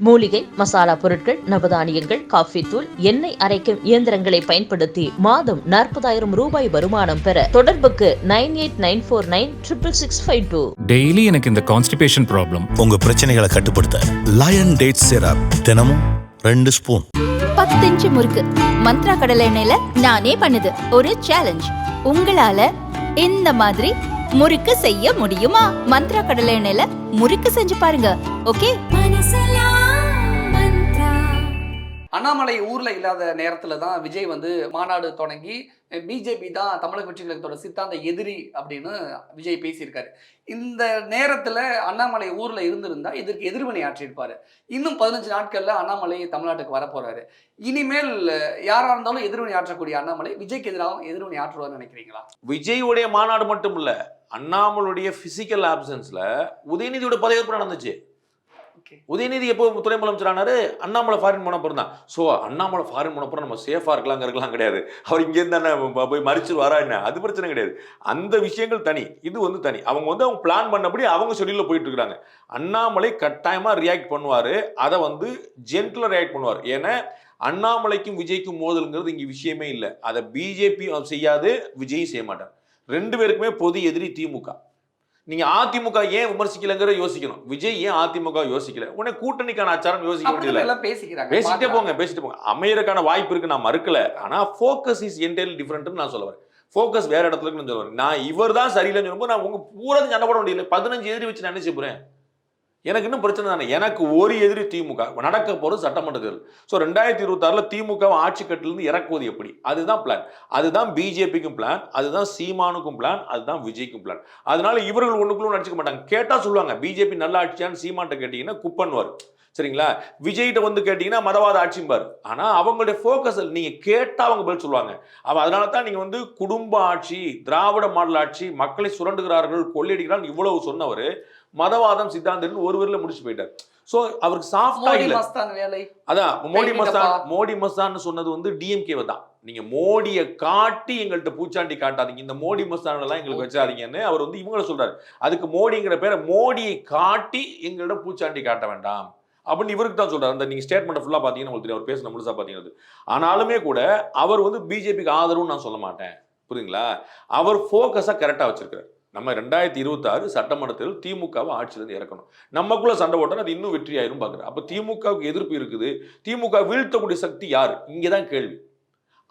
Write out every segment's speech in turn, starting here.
மூலிகை மசாலா பொருட்கள் நவதானியங்கள் காஃபி தூள் எண்ணெய் அரைக்கும் இயந்திரங்களை பயன்படுத்தி மாதம் நாற்பதாயிரம் ரூபாய் வருமானம் பெற தொடர்புக்கு nine eight nine four nine triple six five two. Daily எனக்கு இந்த கான்ஸ்டிபேஷன் ப்ராப்ளம் உங்க பிரச்சனைகளை கட்டுப்படுத்த லயன் டேட் சிரப் தினமும் ரெண்டு ஸ்பூன் பத்து இன்ச்சு முறுக்கு. மந்த்ரா கடலை எண்ணெயில நானே பண்ணுது. ஒரு சேலஞ்ச் உங்களால இந்த மாதிரி முறுக்கு செய்ய முடியுமா? மந்த்ரா கடலை எண்ணெயில முறுக்கு செஞ்சு பாருங்க. ஓகே அண்ணாமலை ஊரில் இல்லாத நேரத்தில் தான் விஜய் வந்து மாநாடு தொடங்கி பிஜேபி தான் தமிழக வெற்றி கழகத்தோட சித்தாந்த எதிரி அப்படின்னு விஜய் பேசியிருக்காரு. இந்த நேரத்தில் அண்ணாமலை ஊரில் இருந்திருந்தா இதற்கு எதிர்வினை ஆற்றியிருப்பார். இன்னும் பதினஞ்சு நாட்களில் அண்ணாமலை தமிழ்நாட்டுக்கு வரப்போறாரு. இனிமேல் யாராக இருந்தாலும் எதிர்வினை ஆற்றக்கூடிய அண்ணாமலை விஜய்க்கு எதிராகவும் எதிர்வினை ஆற்றுவார்னு நினைக்கிறீங்களா? விஜய்வுடைய மாநாடு மட்டும் இல்லை அண்ணாமலுடைய பிசிக்கல் ஆப்சன்ஸில் உதயநிதியோட பதவியேற்பு நடந்துச்சு. உதயநிதி எப்போ துணை முதலமைச்சர் ஆனாரு? அண்ணாமலை ஃபாரின் போன பிறந்தான் ஸோ அண்ணாமலை ஃபாரின் போன அப்புறம் நம்ம சேஃபாக இருக்கலாங்க இருக்கலாம் கிடையாது. அவர் இங்கேருந்து தானே போய் மறிச்சு வரா என்ன? அது பிரச்சனை கிடையாது. அந்த விஷயங்கள் தனி. இது வந்து தனி. அவங்க வந்து அவங்க பிளான் பண்ணபடி அவங்க ஷெடியூலில் போயிட்டு இருக்காங்க. அண்ணாமலை கட்டாயமாக ரியாக்ட் பண்ணுவார். அதை வந்து ஜென்டில் ரியாக்ட் பண்ணுவார். ஏன்னா அண்ணாமலைக்கும் விஜய்க்கும் மோதலுங்கிறது இங்கே விஷயமே இல்லை. அதை பிஜேபி செய்யாது விஜய் செய்ய மாட்டார். ரெண்டு பேருக்குமே பொது எதிரி திமுக நீங்க அதிமுக ஏன் விமர்சிக்கலங்கிற யோசிக்கணும். விஜய் ஏன் அதிமுக யோசிக்கல? உடனே கூட்டணிக்கான ஆச்சாரம் யோசிக்க முடியல பார்க்கலாம். போங்க பேசிட்டு போங்க. அமையறதுக்கான வாய்ப்பு இருக்கு நான் மறுக்கல. ஆனா ஃபோக்கஸ் இஸ் என்டையர்லி டிஃப்ரெண்ட்னு நான் சொல்ல வரேன். ஃபோக்கஸ் வேற இடத்துல இருக்குன்னு சொல்ல வரேன். நான் இவர் தான் சரியில்லைன்னு சொல்லும்போது நான் உங்க பூரா சண்டை போட முடியல பதினஞ்சு எதிரி வச்சு நான் என்ன செய்ய போறேன்? எனக்கு இன்னும் பிரச்சனை தானே? எனக்கு ஒரு எதிரி திமுக. நடக்க போறது சட்டமன்ற தேர்தல் ஸோ ரெண்டாயிரத்தி இருபத்தாறுல திமுக ஆட்சி கட்டிலிருந்து இறக்குவது எப்படி? அதுதான் பிளான் அதுதான் பிஜேபிக்கும் பிளான் அதுதான் சீமானுக்கும் பிளான் அதுதான் விஜய்க்கும் பிளான் அதனால இவர்கள் ஒண்ணுக்குள்ள நடிச்சுக்க மாட்டாங்க. கேட்டால் சொல்லுவாங்க பிஜேபி நல்ல ஆட்சியான்னு சீமான்ட்ட கேட்டிங்கன்னா குப்பன்வார் சரிங்களா? விஜய்கிட்ட வந்து கேட்டிங்கன்னா மதவாத ஆட்சிம்பார். ஆனால் அவங்களுடைய ஃபோக்கஸ் நீங்கள் கேட்டால் அவங்க பதில் சொல்லுவாங்க. அவன் அதனால தான் நீங்கள் வந்து குடும்ப ஆட்சி திராவிட மாடல் ஆட்சி மக்களை சுரண்டுகிறார்கள் கொள்ளையடிக்கிறார்கள் இவ்வளவு சொன்னவர். மதவாதம் சித்தாந்தம் ஒரு வரில முடிச்சு போயிட்டார். சோ அவருக்கு சாஃப்டா இல்ல. அதான் மோடி. மஸ்தான் மோடி மஸ்தான்னு சொன்னது வந்து டிஎம்கே தான். நீங்க மோடியை காட்டி எங்கள்கிட்ட பூச்சாண்டி காட்டாதீங்க. இந்த மோடி மஸ்தான் எல்லாம் எங்களுக்கு வச்சாதீங்கன்னு அவர் வந்து இவங்கள சொல்றாரு. அதுக்கு மோடிங்கிற பேரை மோடியை காட்டி எங்கள்ட்ட பூச்சாண்டி காட்ட வேண்டாம். அப்படின்னு இவருக்கு தான் சொல்றாரு. அந்த நீங்க ஸ்டேட்மெண்ட் ஃபுல்லா பாத்தீங்கன்னா உங்களுக்கு தெரியும். அவர் பேசின முழுசா பாத்தீங்கன்னா ஆனாலுமே கூட அவர் வந்து பிஜேபிக்கு ஆதரவுன்னு நான் சொல்ல மாட்டேன். புரியுதுங்களா? அவர் ஃபோக்கஸா கரெக்டா வச்சிருக்காரு நம்ம ரெண்டாயிரத்தி இருபத்தாறு சட்டமன்றத்தில் திமுகவை ஆட்சியிலிருந்து இறக்கணும். நமக்குள்ள சண்டை போட்டா அது இன்னும் வெற்றி ஆயிரும் பார்க்குறேன். அப்போ திமுகவுக்கு எதிர்ப்பு இருக்குது. திமுக வீழ்த்தக்கூடிய சக்தி யார்? இங்கே தான் கேள்வி.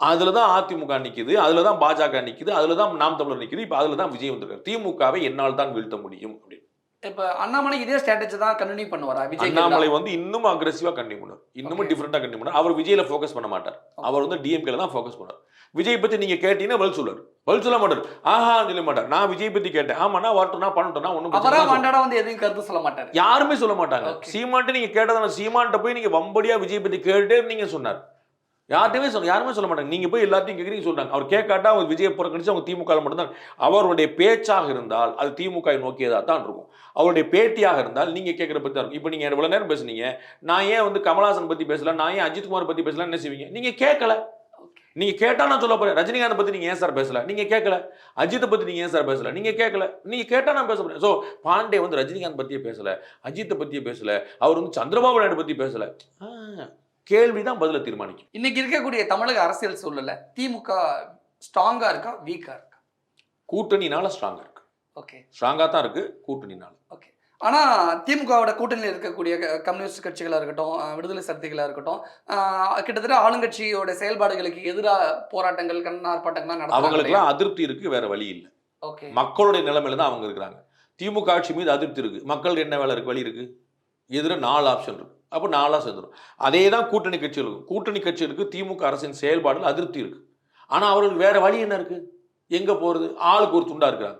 அதில் தான் அதிமுக நிற்கிது அதில் தான் பாஜக நிற்கிது அதில் தான் நாம் தமிழர் நிற்கிது இப்போ அதில் தான் விஜய் வந்திருக்காரு. திமுகவை என்னால் தான் வீழ்த்த முடியும் அப்படின்னு. இப்ப அண்ணாமலை இதே ஸ்ட்ராட்டஜி தான் கண்டினியூ பண்ணுவாரா? விஜய் அண்ணாமலை வந்து இன்னும் அக்ரெசிவாக கண்டினியூ பண்ணுவார். இன்னமும் Okay. டிஃப்ரெண்டாக கண்டினியூ பண்ணார் அவர் விஜயில ஃபோக்கஸ் பண்ண மாட்டார். அவர் வந்து டிஎம்கேல தான் ஃபோக்கஸ் பண்ணார் விஜய் பத்தி நீங்க கேட்டீங்கன்னா பதில் சொல்லுவார். பதில் சொல்ல மாட்டார். ஆஹா சொல்ல மாட்டார். நான் விஜய் பத்தி கேட்டேன். ஆமாண்ணா வரட்டும்னா பண்ணட்டும்னா ஒன்றும் அவரா வாண்டாடா வந்து எதையும் கருத்து சொல்ல மாட்டாரு. யாருமே சொல்ல மாட்டாங்க. சீமான்ட்டு நீங்க கேட்டதான சீமான்ட்ட போய் நீங்க வம்படியா விஜய் பத்தி கேட்டே நீங்க சொன்னார். யார்ட்டுமே சொல்ல யாருமே சொல்ல மாட்டாங்க. நீங்க போய் எல்லாத்தையும் கேட்குறீங்க சொல்றாங்க. அவர் கேட்காட்டா அவங்க விஜய் புறக்கணிச்சு அவங்க திமுக மட்டும்தான். அவருடைய பேச்சாக இருந்தால் அது திமுக நோக்கியதா தான் இருக்கும். அவருடைய பேட்டியாக இருந்தால் நீங்க கேட்குற பத்தி தான் இருக்கும். இப்போ நீங்க இவ்வளோ நேரம் பேசுனீங்க. நான் ஏன் வந்து கமலாசன் பத்தி பேசல? நான் ஏன் அஜித் குமார் பத்தி பேசல என்ன செய்வீங்க? நீங்க கேட்கல நீங்க கேட்டா நான் சொல்ல போறேன். ரஜினிகாந்த் பத்தி நீங்க ஏன் சார் பேசல? நீங்க கேட்கல அஜித்தை பத்தி நீங்க ஏன் சார் பேசல? நீங்க கேட்கல நீங்க கேட்டா நான் பேச போறேன். ஸோ பாண்டே வந்து ரஜினிகாந்த் பத்தியே பேசல. அஜித்தை பத்தியே பேசல. அவர் வந்து சந்திரபாபு நாயுடு பத்தி பேசல. ஆ, கேள்விதான் பதில தீர்மானிக்கும். இன்னைக்கு இருக்கக்கூடிய தமிழக அரசியல் சூழல்ல திமுக ஸ்ட்ராங்கா இருக்கா? வீக்கா இருக்கா? கூட்டணினால ஸ்ட்ராங்கா இருக்கு. ஓகே ஸ்ட்ராங்கா தான் இருக்கு கூட்டணினால. ஆனா திமுகவோட கூட்டணியில் இருக்கக்கூடிய கம்யூனிஸ்ட் கட்சிகளா இருக்கட்டும் விடுதலை சக்திகளா இருக்கட்டும் கிட்டத்தட்ட ஆளுங்கட்சியோட செயல்பாடுகளுக்கு எதிராக போராட்டங்கள் கண்ண ஆர்ப்பாட்டங்கள்லாம் நடத்துறாங்க அவங்களுக்குலாம் அதிருப்தி இருக்கு வேற வழி இல்லை. ஓகே மக்களுடைய நிலைமையில தான் அவங்க இருக்கிறாங்க. திமுக ஆட்சி மீது அதிருப்தி இருக்கு. மக்களுக்கு என்ன வேலை இருக்கு வழி இருக்கு? எதிர நாலு ஆப்ஷன் இருக்கு. அப்போ நாலா சேர்ந்துடும் அதே தான் கூட்டணி கட்சிகளுக்கு கூட்டணி கட்சிகளுக்கு திமுக அரசின் செயல்பாடுல அதிருப்தி இருக்குது ஆனால் அவர்களுக்கு வேறு வழி என்ன இருக்குது எங்கே போகிறது ஆளுக்கு ஒரு துண்டாக இருக்கிறாங்க.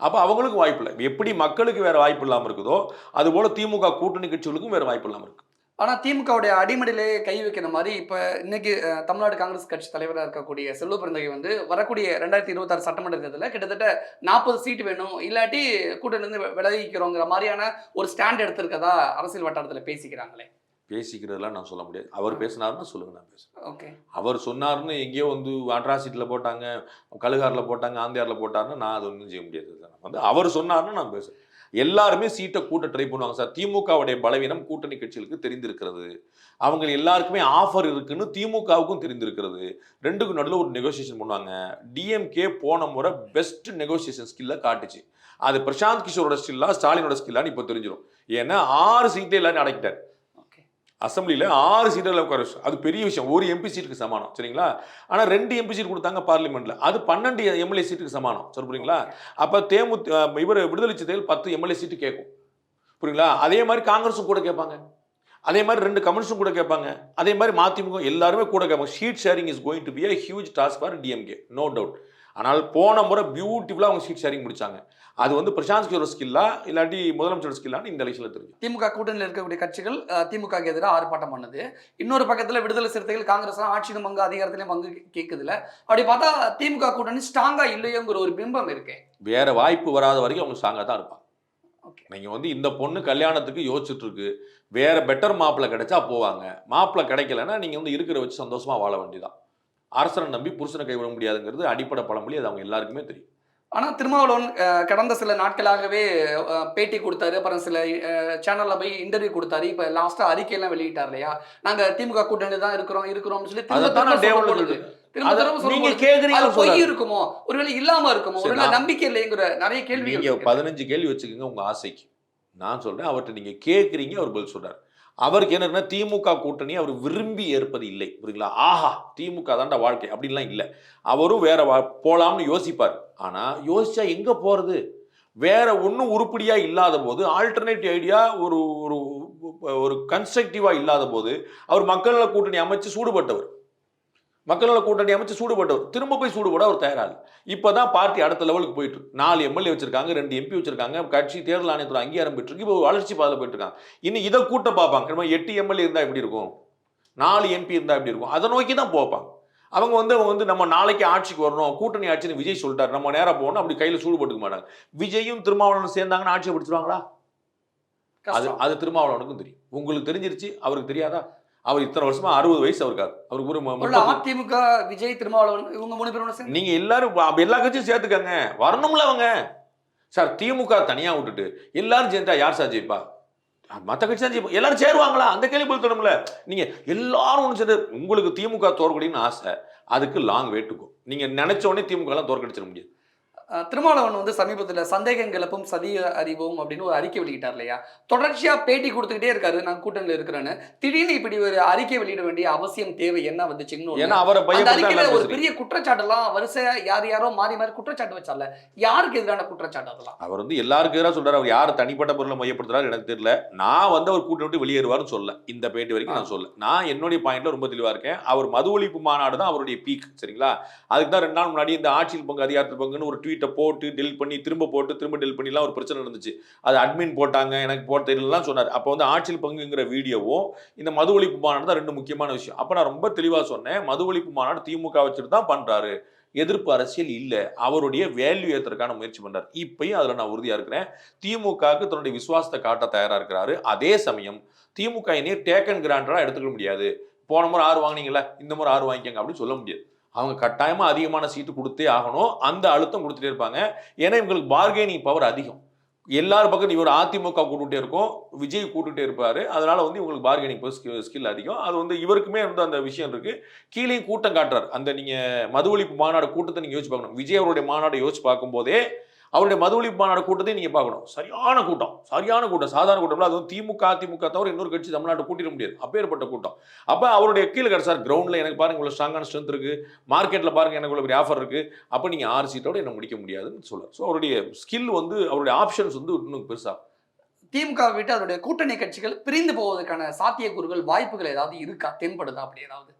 அப்போ அவங்களுக்கு வாய்ப்பு இல்லை. எப்படி மக்களுக்கு வேறு வாய்ப்பு இல்லாமல் இருக்குதோ அதுபோல் திமுக கூட்டணி கட்சிகளுக்கும் வேறு வாய்ப்பு இல்லாமல் இருக்குது ஆனா திமுகவுடைய அடிமடியிலே கை வைக்கிற மாதிரி இப்ப இன்னைக்கு தமிழ்நாடு காங்கிரஸ் கட்சி தலைவராக இருக்கக்கூடிய செல்வ பிறந்தகை வந்து வரக்கூடிய ரெண்டாயிரத்தி இருபத்தாறு சட்டமன்ற தேர்தலில் கிட்டத்தட்ட நாற்பது சீட் வேணும். இல்லாட்டி கூட்டணியிலிருந்து வெ- விலகிக்கிறோங்கிற மாதிரியான ஒரு ஸ்டாண்ட் எடுத்திருக்கதா அரசியல் வட்டாரத்தில் பேசிக்கிறாங்களே. பேசிக்கிறதெல்லாம் நான் சொல்ல முடியாது. அவர் பேசினாருன்னா சொல்லுங்க நான் பேசுறேன். ஓகே. அவர் சொன்னாருன்னு எங்கேயோ வந்து அட்ராசிட்டியில் போட்டாங்க கழுகாரில் போட்டாங்க ஆந்தியாரில் போட்டாருன்னு நான் அது ஒன்றும் செய்ய முடியாது. வந்து அவர் சொன்னாருன்னு நான் பேசுறேன். எல்லாருமே சீட்டை கூட்ட ட்ரை பண்ணுவாங்க சார். திமுகவுடைய பலவீனம் கூட்டணி கட்சிகளுக்கு தெரிந்திருக்கிறது. அவங்க எல்லாருக்குமே ஆஃபர் இருக்குன்னு திமுகவுக்கும் தெரிந்திருக்கிறது. ரெண்டுக்கும் நடுவில் ஒரு நெகோசியேஷன் பண்ணுவாங்க. டிஎம்கே போன முறை பெஸ்ட் நெகோசியேஷன் ஸ்கில்ல காட்டுச்சு. அது பிரசாந்த் கிஷோரோட ஸ்கில்லா ஸ்டாலினோட ஸ்கில்லான்னு இப்போ தெரிஞ்சிடும் ஏன்னா ஆறு சீட்டை எல்லாரும் அடைக்கிட்டார். அசம்பிளியில் ஆறு சீட்டில் உட்கார வச்சு அது பெரிய விஷயம். ஒரு எம்பி சீட்டுக்கு சமானம். சரிங்களா? ஆனால் ரெண்டு எம்பி சீட் கொடுத்தாங்க பார்லிமெண்ட்டில் அது பன்னெண்டு எம்எல்ஏ சீட்டுக்கு சமானம். சரி புரியுங்களா? அப்போ தேமு இவர் விடுதலை சிறுத்தைகள் பத்து எம்எல்ஏ சீட்டு கேட்கும். புரியுங்களா? அதே மாதிரி காங்கிரஸும் கூட கேட்பாங்க. அதே மாதிரி ரெண்டு கம்யூனிஸ்டும் கூட கேட்பாங்க. அதே மாதிரி மதிமுக எல்லாருமே கூட கேட்பாங்க. Seat sharing is going to be a huge task for DMK no doubt ஆனால் போன முறை பியூட்டிஃபுல்லாக அவங்க ஷீட் ஷேரிங் முடிச்சாங்க. அது வந்து பிரசாந்த் கிஷோர் ஸ்கில்லா இல்லாட்டி முதலமைச்சர் ஸ்கில்லான்னு இந்த எலெக்ஷனில் தெரியும். திமுக கூட்டணியில் இருக்கக்கூடிய கட்சிகள் திமுக எதிராக ஆர்ப்பாட்டம் பண்ணுது. இன்னொரு பக்கத்துல விடுதலை சிறுத்தைகள் காங்கிரஸ் ஆட்சியிலும் பங்கு அதிகாரத்திலையும் பங்கு கேட்குதுல அப்படி பார்த்தா திமுக கூட்டணி ஸ்ட்ராங்கா இல்லையோங்கிற ஒரு பிம்பம் இருக்கே. வேற வாய்ப்பு வராத வரைக்கும் அவங்க ஸ்ட்ராங்காக தான் இருப்பாங்க. Okay. நீங்க வந்து இந்த பொண்ணு கல்யாணத்துக்கு யோசிச்சுட்டு இருக்கு வேற பெட்டர் மாப்பிள்ளை கிடைச்சா போவாங்க. மாப்பிள்ளை கிடைக்கலன்னா நீங்க வந்து இருக்கிற வச்சு சந்தோஷமா வாழ வேண்டியதான் அரசனை நம்பி புருஷனை கைவிட முடியாதுங்கிறது அடிப்படை பழமொழி அது அவங்க எல்லாருக்குமே தெரியும். ஆனா திருமாவளவன் கடந்த சில நாட்களாகவே பேட்டி கொடுத்தாரு. அப்புறம் சில சேனல்ல போய் இன்டர்வியூ கொடுத்தாரு. இப்ப லாஸ்டா அறிக்கையெல்லாம் வெளியிட்டார் இல்லையா? நாங்க திமுக கூட்டணி தான் இருக்கிறோம் இருக்கிறோம்னு சொல்லி நீங்க கேக்குறீங்க பொய். இருக்குமோ? ஒருவேளை இல்லாம இருக்குமோ? ஒருவேளை நம்பிக்கை இல்லைங்கிற நிறைய இருக்கு. பதினஞ்சு கேள்வி வச்சுக்கோங்க உங்க ஆசைக்கு. நான் சொல்றேன் அவர்கிட்ட நீங்க கேக்குறீங்க அவர் பதில் சொல்றாரு. அவருக்கு என்னன்னா திமுக கூட்டணி அவர் விரும்பி ஏற்பது இல்லை. புரியுங்களா ஆஹா திமுக தான்டா வாழ்க்கை. அப்படின்லாம் இல்லை. அவரும் வேற வா- போலாம்னு யோசிப்பார். ஆனால் யோசிச்சா எங்கே போகிறது வேற ஒன்றும் உருப்படியாக இல்லாத போது ஆல்டர்னேட்டிவ் ஐடியா ஒரு ஒரு ஒரு இல்லாத போது அவர் மக்கள் கூட்டணி அமைச்சு சூடுபட்டவர். மக்கள் கூட்டணி அமைச்சு சூடுபட்டவர் திரும்ப போய் சூடுபட அவர் தயாராக இப்பதான் பார்ட்டி அடுத்த லெவலுக்கு போயிட்டு நாலு எம்எல்ஏ வச்சிருக்காங்க ரெண்டு எம்பி வச்சிருக்காங்க கட்சி தேர்தல் ஆணையத்தில் அங்கீகாரம் பெற்றிருக்கு. இப்போ வளர்ச்சி பாதையில் போயிட்டு இருக்காங்க. இன்னும் இதை கூட்ட பார்ப்பாங்க. நம்ம எட்டு எம்எல்ஏ இருந்தா எப்படி இருக்கும்? நாலு எம்பி இருந்தா எப்படி இருக்கும்? அதை நோக்கி தான் போப்பாங்க. அவங்க வந்து அவங்க வந்து நம்ம நாளைக்கு ஆட்சிக்கு வரணும். கூட்டணி ஆட்சின்னு விஜய் சொல்லிட்டாரு. நம்ம நேரா போகணும். அப்படி கையில சூடு போட்டுக்க மாட்டாங்க. விஜயும் திருமாவளவனும் சேர்ந்தாங்கன்னா ஆட்சியை பிடிச்சிருவாங்களா? அது. அது திருமாவளவனுக்கும் தெரியும். உங்களுக்கு தெரிஞ்சிருச்சு அவருக்கு தெரியாதா? அவர் இத்தனை வருஷமா அறுபது வயசு அவருக்கு. அவருக்கு ஒரு அதிமுக விஜய் திருமாவளவன் இவங்க மூணு பேரும் நீங்க எல்லாரும் எல்லா கட்சியும் சேர்த்துக்கங்க. வரணும்ல அவங்க. சார் திமுக தனியா விட்டுட்டு எல்லாரும் சேர்ந்தா யார் சார் ஜெயிப்பா? மற்ற கட்சி தான் ஜெயிப்பா. எல்லாரும் சேருவாங்களா? அந்த கேள்வி பதில் நீங்க எல்லாரும் ஒன்று சேர்ந்து உங்களுக்கு திமுக தோற்கடின்னு ஆசை அதுக்கு லாங் வேட்டுக்கும் நீங்க நினைச்ச உடனே திமுக எல்லாம் தோற்கடிச்சிட முடியாது. திருமாவளவன் வந்து சமீபத்துல சந்தேகம் கிளப்பும் சதி அறிவோம் அப்படின்னு ஒரு அறிக்கை வெளியிட்டார் இல்லையா? தொடர்ச்சியா பேட்டி கொடுத்துக்கிட்டே இருக்காரு. நான் கூட்டணியில் இருக்கிறேன்னு. திடீர்னு இப்படி ஒரு அறிக்கை வெளியிட வேண்டிய அவசியம் தேவை என்ன வந்துச்சுன்னு. ஏன்னா அவரை அறிக்கையில ஒரு பெரிய குற்றச்சாட்டெல்லாம் வரிசை யார் யாரோ மாறி மாறி குற்றச்சாட்டு வச்சால யாருக்கு எதிரான குற்றச்சாட்டு அதெல்லாம்? அவர் வந்து எல்லாருக்கும் எதிராக சொல்றாரு. அவர் யார் தனிப்பட்ட பொருளை மையப்படுத்துறாரு எனக்கு தெரியல. நான் வந்து அவர் கூட்டணி விட்டு வெளியேறுவார்னு சொல்ல இந்த பேட்டி வரைக்கும் நான் சொல்ல நான் என்னுடைய பாயிண்ட்ல ரொம்ப தெளிவா இருக்கேன். அவர் மது ஒழிப்பு மாநாடு தான் அவருடைய பீக் சரிங்களா? அதுக்கு தான் ரெண்டு நாள் முன்னாடி இந்த ஆட்சியில் பங்கு அதிகாரத்தில் பங்குன்னு ஒரு ட்வீட்டை போட்டு டெலிட் பண்ணி திரும்ப போட்டு திரும்ப டெலிட் பண்ணிலாம் ஒரு பிரச்சனை இருந்துச்சு அது அட்மின் போட்டாங்க எனக்கு போட தெரியலாம் சொன்னார். அப்போ வந்து ஆட்சியில் பங்குங்கிற வீடியோவும் இந்த மது ஒழிப்பு மாநாடு தான் ரெண்டு முக்கியமான விஷயம். அப்போ நான் ரொம்ப தெளிவாக சொன்னேன் மது ஒழிப்பு மாநாடு திமுக வச்சுட்டு தான் பண்றாரு. எதிர்ப்பு அரசியல் இல்லை. அவருடைய வேல்யூ ஏற்றுறதுக்கான முயற்சி பண்றாரு. இப்பயும் அதில் நான் உறுதியா இருக்கிறேன். திமுகவுக்கு தன்னுடைய விசுவாசத்தை காட்ட தயாராக இருக்கிறாரு. அதே சமயம் திமுக இனி டேக்கன் கிராண்டரா எடுத்துக்க முடியாது. போன முறை ஆறு வாங்குனீங்களா இந்த முறை ஆறு வாங்கிக்கங்க அப்படின்னு சொல்ல முடியாது. அவங்க கட்டாயமாக அதிகமான சீட்டு கொடுத்தே ஆகணும். அந்த அழுத்தம் கொடுத்துட்டே இருப்பாங்க. ஏன்னா இவங்களுக்கு பார்கெனிங் பவர் அதிகம். எல்லார் பக்கம் இவர் அதிமுக கூட்டுகிட்டே இருக்கும் விஜய் கூட்டுகிட்டே இருப்பார். அதனால் வந்து இவங்களுக்கு பார்கெனிங் ஸ்கில் அதிகம். அது வந்து இவருக்குமே வந்து அந்த விஷயம் இருக்குது கீழே கூட்டம் காட்டுறார். அந்த நீங்கள் மது ஒழிப்பு மாநாடு கூட்டத்தை நீங்கள் யோசிச்சு பார்க்கணும். விஜய் அவருடைய மாநாடு யோசிச்சு பார்க்கும்போதே அவருடைய மது ஒழிப்பு மாநாடு கூட்டத்தையும் நீங்க பார்க்கணும். சரியான கூட்டம். சரியான கூட்டம். சாதாரண கூட்டம் அது திமுக திமுக அதிமுக தவிர இன்னொரு கட்சி தமிழ்நாட்டை கூட்டிட முடியாது. அப்பேற்பட்ட கூட்டம். அப்ப அவருடைய கீழே கிடைச்சார் கிரவுண்ட்ல எனக்கு பாருங்க இவ்வளவு ஸ்ட்ராங்கான ஸ்ட்ரென்த் இருக்கு. மார்க்கெட்ல பாருங்க எனக்கு இவ்வளவு பெரிய ஆஃபர் இருக்கு. அப்ப நீங்க ஆறு சீட்டோட என்ன முடிக்க முடியாதுன்னு சொல்றாரு. ஸோ அவருடைய ஸ்கில் வந்து அவருடைய ஆப்ஷன்ஸ் வந்து இன்னும் பெருசா திமுக விட்டு அதனுடைய கூட்டணி கட்சிகள் பிரிந்து போவதற்கான சாத்தியக்கூறுகள் வாய்ப்புகள் ஏதாவது இருக்கா? தென்படுதா? அப்படி ஏதாவது?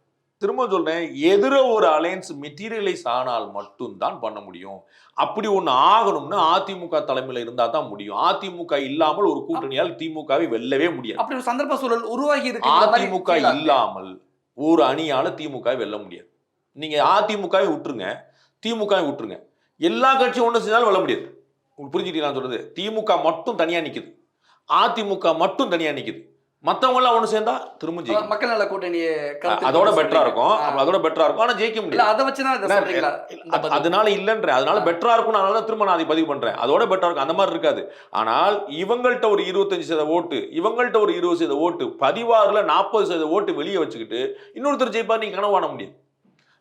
திரும்ப சொல்றேன் எதிர ஒரு அலையன்ஸ் மெட்டீரியலைஸ் ஆனால் மட்டும்தான் பண்ண முடியும். அப்படி ஒண்ணு ஆகணும்னா அதிமுக தலைமையில இருந்தா தான் முடியும். அதிமுக இல்லாமல் ஒரு கூட்டணியால் திமுகவை வெல்லவே முடியாது. அப்படி ஒரு சந்தர்ப்ப சூழல் உருவாகி இருக்கு அதிமுக இல்லாமல் ஒரு அணியால திமுக வெல்ல முடியாது. நீங்க அதிமுகவை விட்டுருங்க திமுகவை விட்டுருங்க. எல்லா கட்சியும் ஒண்ணு செஞ்சாலும் வெல்ல முடியாது. புரிஞ்சுட்டீங்களா சொல்றது? திமுக மட்டும் தனியா நிக்குது. அதிமுக மட்டும் தனியா நிக்குது. மத்தவங்க எல்லாம் ஒண்ணு சேர்ந்தா திரும்ப ஜெயிக்கும் மக்கள் நல கருத்தில் அதோட பெட்டரா இருக்கும். அதோட பெட்டரா இருக்கும். ஆனா ஜெயிக்க முடியாது அதை அது- பதில். அதனால இல்லன்ற அதனால பெட்டரா இருக்கும். அதனால தான் திரும்ப நான் அதை பதிவு பண்றேன். அதோட பெட்டரா இருக்கும். அந்த மாதிரி இருக்காது. ஆனால் இவங்கள்ட்ட ஒரு இருபத்தஞ்சு சதவீத ஓட்டு இவங்கள்ட்ட ஒரு இருபது சதவீத ஓட்டு பதிவாறுல நாற்பது சதவீத ஓட்டு வெளியே வச்சுக்கிட்டு இன்னொருத்தர் ஜெயிப்பா நீங்க கனவு காண முடியும்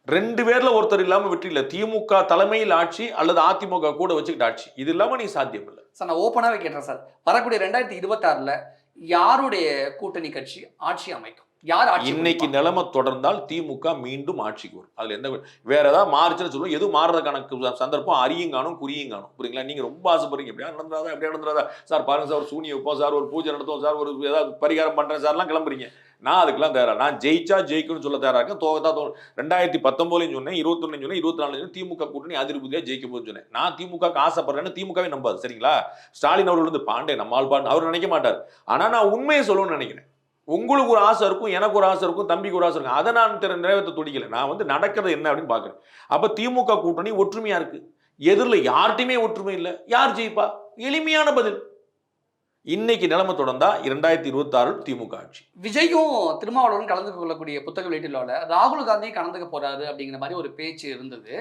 ரெண்டு பேர்ல ஒருத்தர் இல்லாம வெற்றி இல்ல. திமுக தலைமையில் ஆட்சி அல்லது அதிமுக கூட வச்சுக்கிட்டு ஆட்சி. இது இல்லாம நீ சாத்தியம் இல்லை. சார் நான் ஓப்பனாகவே கேட்டேன் சார். வரக்கூடிய ரெண்டாயிரத்தி இருபத்தாறுல யாருடைய கூட்டணி கட்சி ஆட்சி அமைக்கும்? யார் இன்னைக்கு? நிலைமை தொடர்ந்தால் திமுக மீண்டும் ஆட்சிக்கு வரும் அதுல எந்த வேற ஏதாவது மாறுச்சுன்னு சொல்லுவோம். எதுவும் மாறுறதுக்கான சந்தர்ப்பம் அறியுங்கானும் குறியுங்கானும் புரியுங்களா? நீங்க ரொம்ப ஆசைப்படுறீங்க. எப்படியா நடந்துராதா? எப்படியா நடந்துராதா? சார் பாருங்க சார் ஒரு சூனியை வைப்போம். சார் ஒரு பூஜை நடத்துவோம். சார் ஒரு ஏதாவது பரிகாரம் பண்றேன் சார்லாம் கிளம்புறீங்க. நான் அதுக்கெல்லாம் தயாரா நான் ஜெயிச்சா ஜெயிக்கணும்னு சொல்ல தயாரா இருக்கேன். தோகத்தா தோணும் ரெண்டாயிரத்தி பத்தொன்பதுலையும் சொன்னேன் இருபத்தொன்னு சொன்னேன் இருபத்தி நாலு சொன்னேன் திமுக கூட்டணி அதிருபதியா ஜெயிக்க போகுது சொன்னேன். நான் திமுக ஆசைப்படுறேன்னு திமுகவே நம்பாது சரிங்களா? ஸ்டாலின் அவர்கள் வந்து பாண்டே நம்மால் பாண்டு அவர் நினைக்க மாட்டார். ஆனால் நான் உண்மையை சொல்லணும்னு நினைக்கிறேன். உங்களுக்கு ஒரு ஆசை இருக்கும் எனக்கு ஒரு ஆசை இருக்கும் தம்பிக்கு ஒரு ஆசை இருக்கும். அதை நான் திற- நிறைவேற்ற துடிக்கல. நான் வந்து நடக்கிறது என்ன அப்படின்னு பார்க்குறேன். அப்போ திமுக கூட்டணி ஒற்றுமையாக இருக்குது எதிரில் யார்கிட்டையுமே ஒற்றுமை இல்லை. யார் ஜெயிப்பா? எளிமையான பதில். இன்னைக்கு நிலைமை தொடர்ந்தா இரண்டாயிரத்தி இருபத்தி ஆறில் திமுக ஆட்சி. விஜயும் திருமாவளவன் கலந்து கொள்ளக்கூடிய புத்தக வெளியீட்டிலோட ராகுல் காந்தியும் கலந்துக்க போறாரு அப்படிங்கிற மாதிரி ஒரு பேச்சு இருந்தது.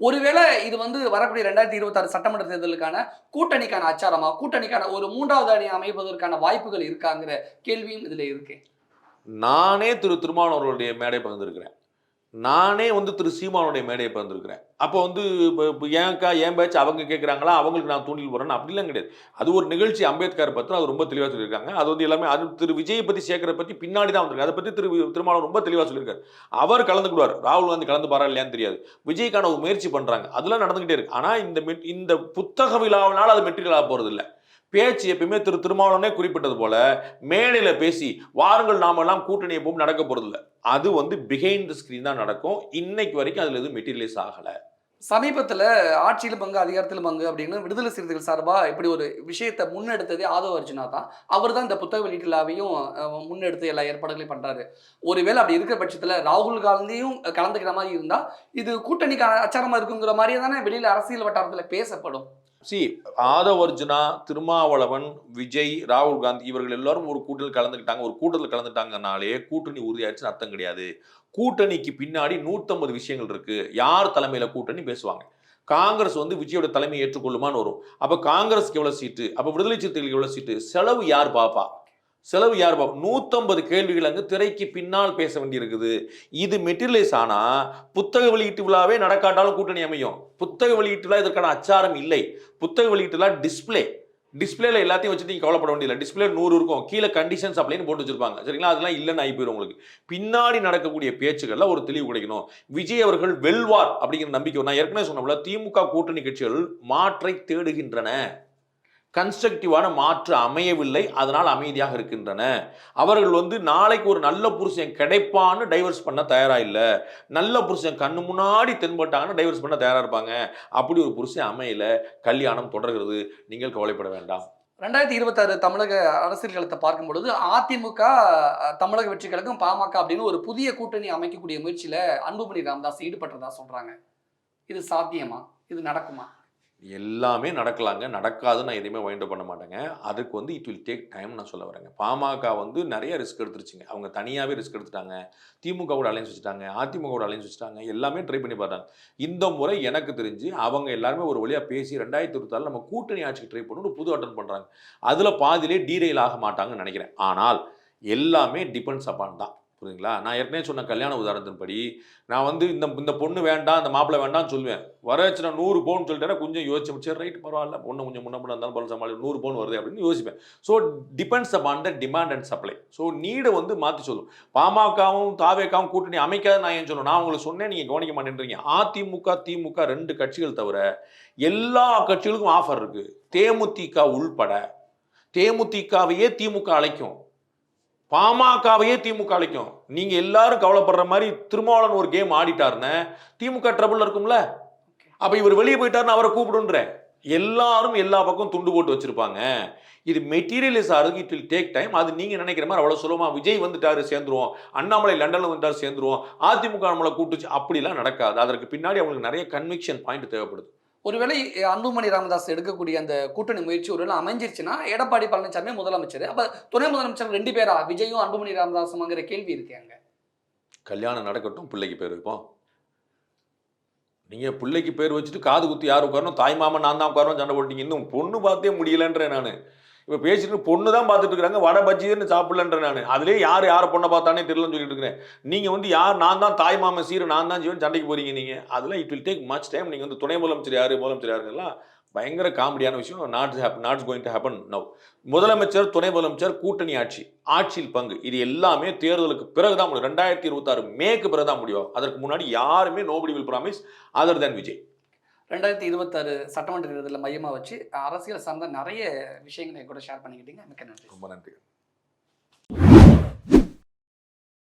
ஒருவேளை இது வந்து வரக்கூடிய ரெண்டாயிரத்தி இருபத்தாறு சட்டமன்ற தேர்தலுக்கான கூட்டணிக்கான அச்சாரமா கூட்டணிக்கான ஒரு மூன்றாவது அணி அமைப்பதற்கான வாய்ப்புகள் இருக்காங்கிற கேள்வியும் இதுல இருக்கு. நானே திரு திருமாவளவர்களுடைய மேடை பகிர்ந்திருக்கிறேன் நானே வந்து திரு சீமானுடைய மேடையை பிறந்திருக்கிறேன். அப்போ வந்து இப்போ இப்போ ஏன்க்கா ஏன் பேச்சு அவங்க கேட்குறாங்களா அவங்களுக்கு நான் தூண்டில் போகிறேன்னு அப்படிலாம் கிடையாது. அது ஒரு நிகழ்ச்சி அம்பேத்கர் பற்றி அது ரொம்ப தெளிவாக சொல்லியிருக்காங்க. அது வந்து எல்லாமே அது திரு விஜயை பற்றி சேர்க்கிற பற்றி பின்னாடி தான் வந்திருக்கு. அதை பற்றி திரு திருமாவளவன் ரொம்ப தெளிவாக சொல்லியிருக்காரு. அவர் கலந்துக்கிடுவார். ராகுல் காந்தி கலந்து பாரா இல்லையான்னு தெரியாது. விஜய்க்கான ஒரு முயற்சி பண்ணுறாங்க அதெல்லாம் நடந்துகிட்டே இருக்கு. ஆனால் இந்த மெட்- இந்த புத்தக விழாவினால் அது மெட்டீரியலாக போகிறது இல்லை பேச்சு எப்பயுமே திரு திருமாவளவனே குறிப்பிட்டது போல மேடையில பேசி வாருங்கள் நாம எல்லாம் கூட்டணி எப்பவும் நடக்க போறதில்ல. அது வந்து பிஹைண்ட் த ஸ்கிரீன் தான் நடக்கும். இன்னைக்கு வரைக்கும் அதுல எதுவும் மெட்டீரியலைஸ் ஆகல. சமீபத்தில் ஆட்சியில் பங்கு அதிகாரத்தில் பங்கு அப்படின்னு விடுதலை சிறுத்தைகள் சார்பாக இப்படி ஒரு விஷயத்தை முன்னெடுத்ததே ஆதவ அர்ஜுனா தான். அவர் தான் இந்த புத்தக வெளியீட்டுலாவையும் முன்னெடுத்து எல்லா ஏற்பாடுகளையும் பண்றாரு. ஒருவேளை அப்படி இருக்கிற பட்சத்தில் ராகுல் காந்தியும் கலந்துக்கிற மாதிரி இருந்தால் இது கூட்டணிக்கு அச்சாரமாக இருக்குங்கிற மாதிரியே தானே வெளியில் அரசியல் வட்டாரத்தில் பேசப்படும். சி ஆதவர்ஜுனா திருமாவளவன் விஜய் ராகுல் காந்தி இவர்கள் எல்லாரும் ஒரு கூட்டத்தில் கலந்துக்கிட்டாங்க. ஒரு கூட்டத்தில் கலந்துட்டாங்கனாலே கூட்டணி உறுதியாச்சுன்னு அர்த்தம் கிடையாது. கூட்டணிக்கு பின்னாடி நூற்றம்பது விஷயங்கள் இருக்கு. யார் தலைமையில கூட்டணி பேசுவாங்க? காங்கிரஸ் வந்து விஜயோட தலைமை ஏற்றுக்கொள்ளுமான்னு வரும். அப்போ காங்கிரஸ்க்கு எவ்வளோ சீட்டு? அப்போ விடுதலை சிறுத்தைகளுக்கு எவ்வளோ சீட்டு? செலவு யார் பாப்பா? செலவு யார் பாப்பா நூற்றம்பது கேள்விகள் அங்கு திரைக்கு பின்னால் பேச வேண்டியிருக்குது. இது மெட்டீரியலைஸ் ஆனால் புத்தக வெளியீட்டு விழாவே நடக்காட்டாலும் கூட்டணி அமையும். புத்தக வெளியீட்டு விழா இதற்கான அச்சாரம் இல்லை. புத்தக வெளியீட்டு விழா டிஸ்ப்ளே. டிஸ்பிளேல எல்லாத்தையும் வச்சுட்டு நீங்கள் கவலைப்பட வேண்டியதில்லை. டிஸ்பிளே நூறு இருக்கும். கீழே கண்டிஷன்ஸ் அப்படின்னு போட்டு வச்சிருப்பாங்க. சரிங்களா? அதெல்லாம் இல்லைன்னு ஆகி போயிடும் உங்களுக்கு. பின்னாடி நடக்கக்கூடிய பேச்சுகள்ல ஒரு தெளிவு கிடைக்கணும். விஜய் அவர்கள் வெல்வார் அப்படிங்கிற நம்பிக்கை நான் ஏற்கனவே சொன்னோம்ல திமுக கூட்டணி கட்சிகள் மாற்றை தேடுகின்றன. கன்ஸ்ட்ரக்டிவான மாற்று அமையவில்லை. அதனால் அமைதியாக இருக்கின்றன. அவர்கள் வந்து நாளைக்கு ஒரு நல்ல புருஷன் கிடைப்பான்னு டைவர்ஸ் பண்ண தயாரா இல்லை. நல்ல புருஷன் கண்ணு முன்னாடி தென்பட்டாங்கன்னா டைவர்ஸ் பண்ண தயாரா இருப்பாங்க. அப்படி ஒரு புருஷன் அமையல. கல்யாணம் தொடர்கிறது. நீங்கள் கவலைப்பட வேண்டாம். ரெண்டாயிரத்தி இருபத்தாறு தமிழக அரசியல் களத்தை பார்க்கும் பொழுது அதிமுக தமிழக வெற்றி கழகம் பாமக அப்படின்னு ஒரு புதிய கூட்டணி அமைக்கக்கூடிய முயற்சியில அன்புமணி ராமதாஸ் ஈடுபட்டதா சொல்றாங்க. இது சாத்தியமா? இது நடக்குமா? எல்லாமே நடக்கலாங்க. நடக்காதுன்னு நான் எதையுமே வைண்ட் பண்ண மாட்டேங்க. அதுக்கு வந்து இட் வில் டேக் டைம் நான் சொல்ல வரேங்க. பாமக வந்து நிறைய ரிஸ்க் எடுத்துருச்சுங்க. அவங்க தனியாகவே ரிஸ்க் எடுத்துட்டாங்க. திமுக கூட அலைன்ஸ் வச்சுட்டாங்க. அதிமுக கூட அலைன்ஸ் வச்சுட்டாங்க. எல்லாமே ட்ரை பண்ணி பார்த்தாங்க. இந்த முறை எனக்கு தெரிஞ்சு அவங்க எல்லாருமே ஒரு வழியாக பேசி ரெண்டாயிரத்தி இருபத்தாறு நம்ம கூட்டணி ஆட்சிக்கு ட்ரை பண்ணணும் ஒரு புது அட்டன் பண்ணுறாங்க அதில் பாதியிலே டீரெயில் ஆக மாட்டாங்கன்னு நினைக்கிறேன். ஆனால் எல்லாமே டிபெண்ட்ஸ் அப்பான் தான். புரியுதுங்களா? நான் ஏற்கனவே சொன்ன கல்யாண உதாரணத்தின்படி நான் வந்து இந்த இந்த பொண்ணு வேண்டாம் இந்த மாப்பிள்ளை வேண்டாம்னு சொல்லுவேன். வர வச்சு நான் நூறு பவுன் சொல்லிட்டேன்னா கொஞ்சம் யோசிச்சு சரி ரைட் பரவாயில்ல பொண்ணு கொஞ்சம் முன்ன பண்ண இருந்தாலும் பரவாயில்ல சமாளி நூறு பவுன் வருது அப்படின்னு யோசிப்பேன். So depends upon the demand and supply so நீடை வந்து மாற்றி சொல்லும். பாமகவும் தாவேக்காவும் கூட்டணி அமைக்காத நான் ஏன் சொல்லணும் நான் உங்களுக்கு சொன்னேன் நீங்கள் கவனிக்க மாட்டேன்றீங்க. அதிமுக திமுக ரெண்டு கட்சிகள் தவிர எல்லா கட்சிகளுக்கும் ஆஃபர் இருக்குது தேமுதிக உள்பட தேமுதிகவையே திமுக அழைக்கும். பாமகவையே திமுக அழைக்கும். நீங்க எல்லாரும் கவலைப்படுற மாதிரி திருமாவளவன் ஒரு கேம் ஆடிட்டாருன்னு திமுக ட்ரபுள் இருக்கும்ல? அப்ப இவர் வெளியே போயிட்டாருன்னு அவரை கூப்பிடுன்ற எல்லாரும் எல்லா பக்கம் துண்டு போட்டு வச்சிருப்பாங்க. இது மெட்டீரியலிஸ் ஆகுது. இட் வில் டேக் டைம் அது நீங்க நினைக்கிற மாதிரி அவ்வளவு சுலமா விஜய் வந்துட்டாரு சேர்ந்துருவோம். அண்ணாமலை லண்டன்ல வந்துட்டாரு சேர்ந்துருவோம். அதிமுக நம்மளை கூட்டுச்சு அப்படிலாம் நடக்காது. அதற்கு பின்னாடி அவங்களுக்கு நிறைய கன்விக்ஷன் பாயிண்ட் தேவைப்படுது. ஒருவேளை அன்புமணி ராமதாஸ் எடுக்கக்கூடிய அந்த கூட்டணி முயற்சி ஒருவேளை அமைஞ்சிருச்சுன்னா எடப்பாடி பழனிசாமி முதலமைச்சர். அப்ப துணை முதலமைச்சர் ரெண்டு பேரா? விஜயும் அன்புமணி ராமதாஸுங்கிற கேள்வி இருக்காங்க கல்யாணம் நடக்கட்டும் பிள்ளைக்கு பேர் வைப்போம். நீங்க பிள்ளைக்கு பேர் வச்சுட்டு காது குத்தி யார் உட்காரணும்? தாய் மாமன் நான் தான் உட்காரணும் சண்டை போட்டீங்க இன்னும் பொண்ணு பார்த்தே முடியலன்றேன் நான். இப்போ பேசிட்டு பொண்ணு தான் பார்த்துட்டு இருக்கிறாங்க வடை பஜ்ஜின்னு சாப்பிடலன்ற நான். அதுலேயே யார் யாரை பொண்ணை பார்த்தானே தெரியலன்னு சொல்லிட்டு இருக்கிறேன் நீங்க வந்து யார் நான் தான் தாய் மாமன் சீரு நான் தான் ஜீவன் சண்டைக்கு போறீங்க நீங்க. அதெல்லாம் it will take much time நீங்க வந்து துணை முதலமைச்சர் யாரு முதலமைச்சர் யாருங்கெல்லாம் பயங்கர காமெடியான விஷயம். Not hap nots going to happen now முதலமைச்சர் துணை முதலமைச்சர் கூட்டணி ஆட்சி ஆட்சியில் பங்கு. இது எல்லாமே தேர்தலுக்கு பிறகு தான் முடியும். ரெண்டாயிரத்தி இருபத்தாறு மேக்கு பிறகுதான் முடியும். அதற்கு முன்னாடி யாருமே nobody will promise other than Vijay. ரெண்டாயிரத்தி இருபத்தாறு சட்டமன்ற தேர்தலில் மையமாக வச்சு அரசியல் சார்ந்த நிறைய விஷயங்களை கூட ஷேர் பண்ணிக்கிட்டீங்க. மிக்க நன்றி. ரொம்ப நன்றி